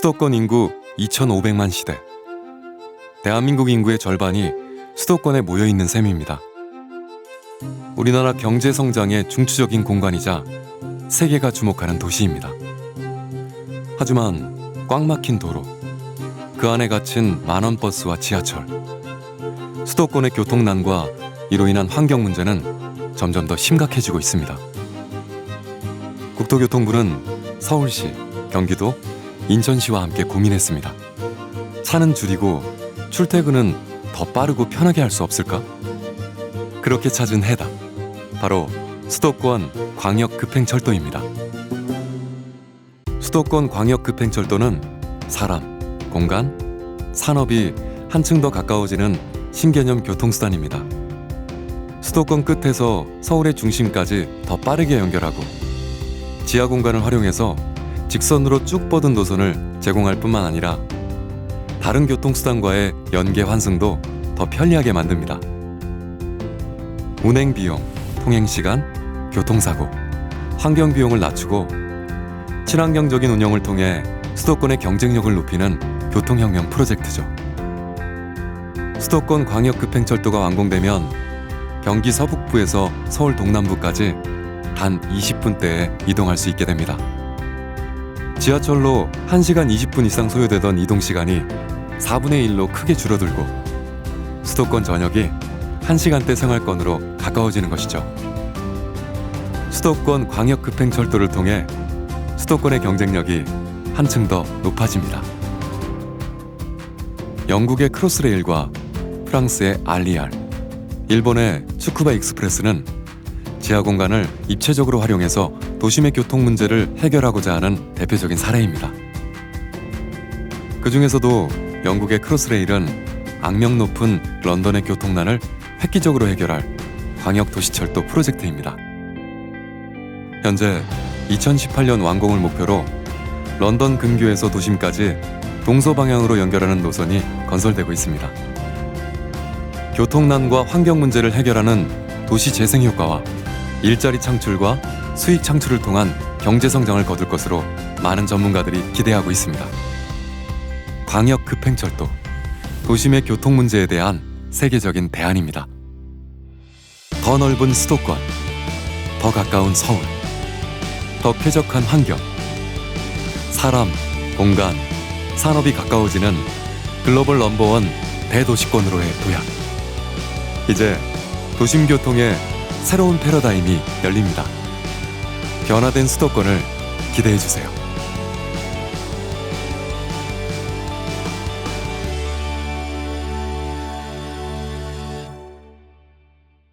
수도권 인구 2,500만 시대. 대한민국 인구의 절반이 수도권에 모여 있는 셈입니다. 우리나라 경제 성장의 중추적인 공간이자 세계가 주목하는 도시입니다. 하지만 꽉 막힌 도로, 그 안에 갇힌 만원 버스와 지하철, 수도권의 교통난과 이로 인한 환경 문제는 점점 더 심각해지고 있습니다. 국토교통부는 서울시, 경기도, 인천시와 함께 고민했습니다. 차는 줄이고 출퇴근은 더 빠르고 편하게 할 수 없을까? 그렇게 찾은 해답. 바로 수도권 광역 급행철도입니다. 수도권 광역 급행철도는 사람, 공간, 산업이 한층 더 가까워지는 신개념 교통수단입니다. 수도권 끝에서 서울의 중심까지 더 빠르게 연결하고 지하 공간을 활용해서 직선으로 쭉 뻗은 노선을 제공할 뿐만 아니라 다른 교통수단과의 연계 환승도 더 편리하게 만듭니다. 운행 비용, 통행 시간, 교통사고, 환경 비용을 낮추고 친환경적인 운영을 통해 수도권의 경쟁력을 높이는 교통혁명 프로젝트죠. 수도권 광역급행철도가 완공되면 경기 서북부에서 서울 동남부까지 단 20분대에 이동할 수 있게 됩니다. 지하철로 1시간 20분 이상 소요되던 이동 시간이 4분의 1로 크게 줄어들고 수도권 전역이 1시간대 생활권으로 가까워지는 것이죠. 수도권 광역 급행 철도를 통해 수도권의 경쟁력이 한층 더 높아집니다. 영국의 크로스레일과 프랑스의 알리알, 일본의 츠쿠바 익스프레스는 지하 공간을 입체적으로 활용해서 도심의 교통 문제를 해결하고자 하는 대표적인 사례입니다. 그 중에서도 영국의 크로스레일은 악명 높은 런던의 교통난을 획기적으로 해결할 광역 도시철도 프로젝트입니다. 현재 2018년 완공을 목표로 런던 근교에서 도심까지 동서 방향으로 연결하는 노선이 건설되고 있습니다. 교통난과 환경 문제를 해결하는 도시 재생 효과와 일자리 창출과 수익 창출을 통한 경제 성장을 거둘 것으로 많은 전문가들이 기대하고 있습니다. 광역 급행철도 도심의 교통 문제에 대한 세계적인 대안입니다. 더 넓은 수도권, 더 가까운 서울, 더 쾌적한 환경, 사람, 공간, 산업이 가까워지는 글로벌 넘버원 대도시권으로의 도약. 이제 도심 교통의 새로운 패러다임이 열립니다. 변화된 수도권을 기대해 주세요.